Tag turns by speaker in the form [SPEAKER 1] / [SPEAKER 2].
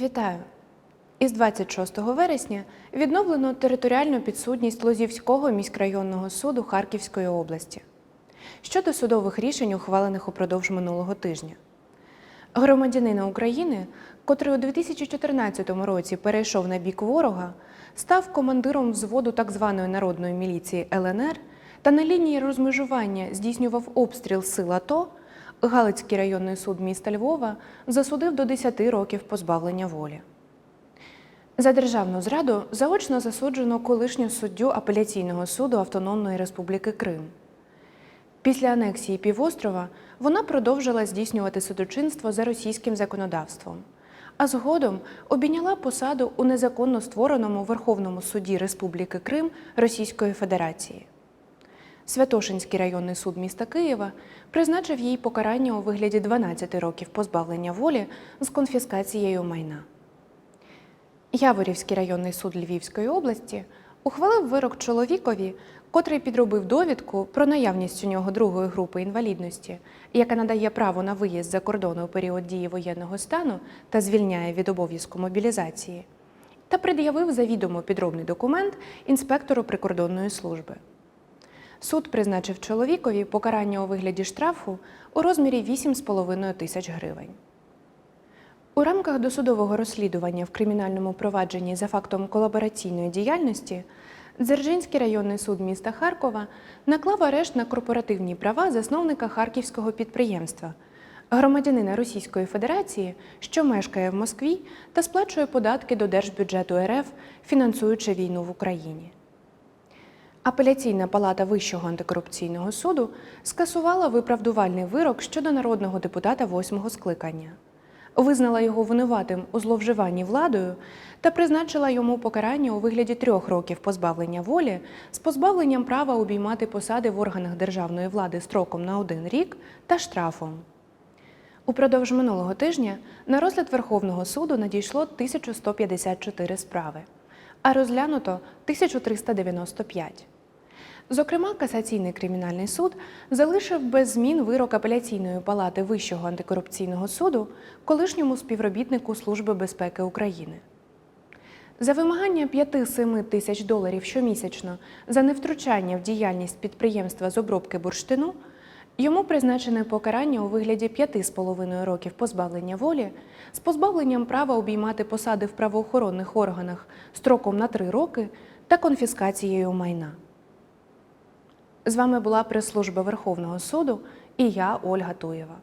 [SPEAKER 1] Вітаю! Із 26 вересня відновлено територіальну підсудність Лозівського міськрайонного суду Харківської області. Щодо судових рішень, ухвалених упродовж минулого тижня. Громадянина України, котрий у 2014 році перейшов на бік ворога, став командиром взводу так званої народної міліції ЛНР та на лінії розмежування здійснював обстріл сил АТО, Галицький районний суд міста Львова засудив до 10 років позбавлення волі. За державну зраду заочно засуджено колишню суддю апеляційного суду Автономної Республіки Крим. Після анексії півострова вона продовжила здійснювати судочинство за російським законодавством, а згодом обійняла посаду у незаконно створеному Верховному суді Республіки Крим Російської Федерації. Святошинський районний суд міста Києва призначив їй покарання у вигляді 12 років позбавлення волі з конфіскацією майна. Яворівський районний суд Львівської області ухвалив вирок чоловікові, котрий підробив довідку про наявність у нього другої групи інвалідності, яка надає право на виїзд за кордон у період дії воєнного стану та звільняє від обов'язку мобілізації, та пред'явив завідомо підробний документ інспектору прикордонної служби. Суд призначив чоловікові покарання у вигляді штрафу у розмірі 8,5 тисяч гривень. У рамках досудового розслідування в кримінальному провадженні за фактом колабораційної діяльності Дзержинський районний суд міста Харкова наклав арешт на корпоративні права засновника харківського підприємства, громадянина Російської Федерації, що мешкає в Москві та сплачує податки до держбюджету РФ, фінансуючи війну в Україні. Апеляційна палата Вищого антикорупційного суду скасувала виправдувальний вирок щодо народного депутата восьмого скликання, визнала його винуватим у зловживанні владою та призначила йому покарання у вигляді трьох років позбавлення волі з позбавленням права обіймати посади в органах державної влади строком на один рік та штрафом. Упродовж минулого тижня на розгляд Верховного суду надійшло 1154 справи, а розглянуто 1395. Зокрема, касаційний кримінальний суд залишив без змін вирок апеляційної палати Вищого антикорупційного суду колишньому співробітнику Служби безпеки України. За вимагання 5-7 тисяч доларів щомісячно за невтручання в діяльність підприємства з обробки бурштину йому призначене покарання у вигляді 5,5 років позбавлення волі з позбавленням права обіймати посади в правоохоронних органах строком на 3 роки та конфіскацією майна. З вами була прес-служба Верховного суду і я, Ольга Туєва.